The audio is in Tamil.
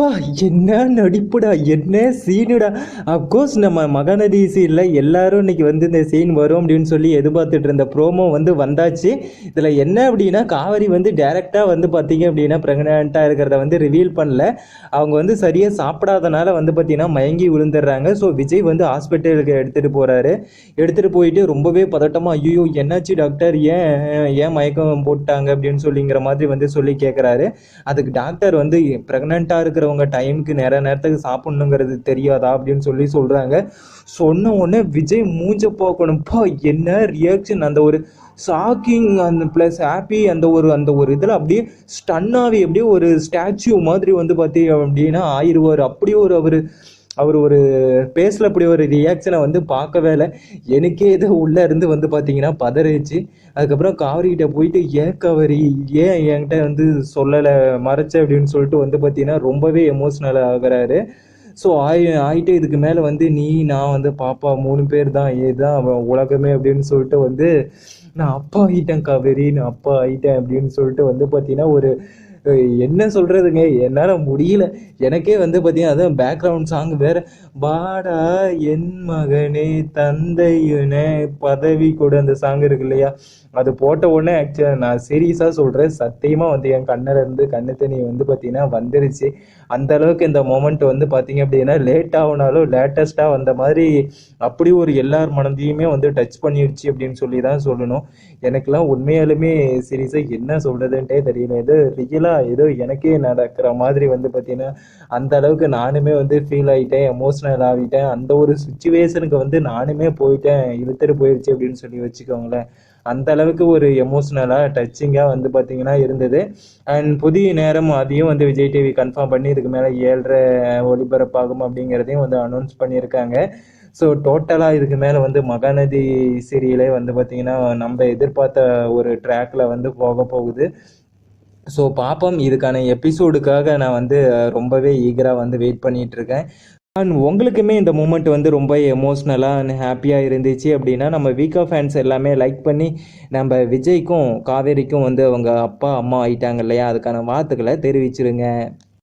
அப்பா என்ன நடிப்புடா என்ன சீனுடா. அப்கோர்ஸ் நம்ம மகாநதி சீனில் எல்லாரும் இன்னைக்கு வந்து இந்த சீன் வரும் அப்படின்னு சொல்லி எதிர்பார்த்துட்டு இருந்த ப்ரோமோ வந்து வந்தாச்சு. இதில் என்ன அப்படின்னா காவேரி வந்து டேரெக்டாக வந்து பார்த்தீங்க அப்படின்னா ப்ரெக்னெண்ட்டாக இருக்கிறத வந்து ரிவீல் பண்ணல. அவங்க வந்து சரியாக சாப்பிடாதனால வந்து பார்த்தீங்கன்னா மயங்கி விழுந்துடுறாங்க. ஸோ விஜய் வந்து ஹாஸ்பிட்டலுக்கு எடுத்துகிட்டு போகிறாரு எடுத்துகிட்டு போயிட்டு ரொம்பவே பதட்டமாக ஐயோ என்னாச்சு டாக்டர் ஏன் ஏன் மயக்கம் போட்டாங்க? அப்படின்னு சொல்லிங்கிற மாதிரி வந்து சொல்லி கேட்குறாரு அதுக்கு டாக்டர் வந்து ப்ரெக்னெண்ட்டாக இருக்கிறவங்க டைமுக்கு நிற நேரத்துக்கு சாப்பிட்ணுங்கிறது தெரியாதா அப்படின்னு சொல்லி சொல்கிறாங்க சொன்ன உடனே விஜய் மூஞ்ச பார்க்கணும்ப்பா என்ன ரியாக்ஷன் அந்த ஒரு ஷாக்கிங் அந்த ப்ளஸ் ஹாப்பி அந்த ஒரு அந்த ஒரு இதில் அப்படியே ஸ்டன்னாகி அப்படியே ஒரு ஸ்டாச்சு மாதிரி வந்து பார்த்தீங்க அப்படின்னா ஆயிடுவார். அப்படியே ஒரு அவர் அவர் ஒரு பேசல அப்படி ஒரு ரியாக்ஷனை வந்து பார்க்கவே இல்லை. எனக்கே இது உள்ளே இருந்து வந்து பார்த்தீங்கன்னா பதறிச்சு அதுக்கப்புறம் காவரிக்கிட்ட போயிட்டு ஏன் கவரி? ஏன் என்கிட்ட வந்து சொல்லலை? மறைச்ச? அப்படின்னு சொல்லிட்டு வந்து பார்த்தீங்கன்னா ரொம்பவே எமோஷ்னல் ஆகுறாரு. ஸோ ஆய் ஆயிட்டு இதுக்கு மேலே வந்து நீ நான் வந்து பாப்பா மூணு பேர் தான். இதுதான் உலகமே. அப்படின்னு சொல்லிட்டு வந்து நான் அப்பா ஆகிட்டேன் காவேரி. நான் அப்பா ஆகிட்டேன் அப்படின்னு சொல்லிட்டு வந்து பார்த்தீங்கன்னா ஒரு என்ன சொல்கிறதுங்க என்னால் முடியல. எனக்கே வந்து பார்த்தீங்கன்னா அதான் பேக்ரவுண்ட் சாங் வேறு. பாடா என் மகனே தந்தையுனே பதவி கூட அந்த சாங் இருக்கு இல்லையா? அது போட்ட உடனே ஆக்சுவலாக நான் சீரியஸாக சொல்கிறேன் சத்தியமாக வந்து என் கண்ணில் இருந்து கண்ணு தண்ணி வந்து பார்த்தீங்கன்னா வந்துருச்சு. அந்த அளவுக்கு இந்த மொமெண்ட் வந்து பார்த்தீங்க அப்படின்னா லேட் ஆகுனாலும் லேட்டஸ்ட்டாக வந்த மாதிரி அப்படி ஒரு எல்லார் மனதையுமே வந்து டச் பண்ணிடுச்சு அப்படின்னு சொல்லி தான் சொல்லணும். எனக்கெல்லாம் உண்மையாலுமே சீரியஸாக என்ன சொல்கிறதுன்ட்டே தெரியல இது ரியலாக ஏதோ எனக்கே நடக்கிற மாதிரி வந்து பார்த்தீங்கன்னா அந்த அளவுக்கு நானுமே வந்து ஃபீல் ஆகிட்டேன் எமோஷ்னல் ஆகிட்டேன். அந்த ஒரு சுச்சுவேஷனுக்கு வந்து நானுமே போயிட்டேன் இழுத்துட்டு போயிடுச்சு அப்படின்னு சொல்லி வச்சுக்கோங்களேன். அந்த அளவுக்கு ஒரு எமோஷ்னலாக டச்சிங்காக வந்து பார்த்தீங்கன்னா இருந்தது. அண்ட் புதிய நேரம் அதையும் வந்து விஜய் டிவி கன்ஃபார்ம் பண்ணி இதுக்கு மேலே ஏழரை ஒளிபரப்பாகும் அப்படிங்கிறதையும் வந்து அனௌன்ஸ் பண்ணியிருக்காங்க. ஸோ டோட்டலாக இதுக்கு மேலே வந்து மகாநதி சீரியலே வந்து பார்த்திங்கன்னா நம்ம எதிர்பார்த்த ஒரு ட்ராக்ல வந்து போக போகுது. ஸோ பார்ப்போம் இதுக்கான எபிசோடுக்காக நான் வந்து ரொம்பவே ஈகராக வந்து வெயிட் பண்ணிட்டு இருக்கேன் அண்ட் உங்களுக்குமே இந்த மூமெண்ட் வந்து ரொம்ப எமோஷ்னலாக அண்ட் ஹாப்பியாக இருந்துச்சு அப்படின்னா நம்ம வீக்கா ஃபேன்ஸ் எல்லாமே லைக் பண்ணி நம்ம விஜய்க்கும் காவேரிக்கும் வந்து அவங்க அப்பா அம்மா ஆயிட்டாங்க இல்லையா? அதுக்கான வார்த்தைகளை தெரிவிச்சிருங்க.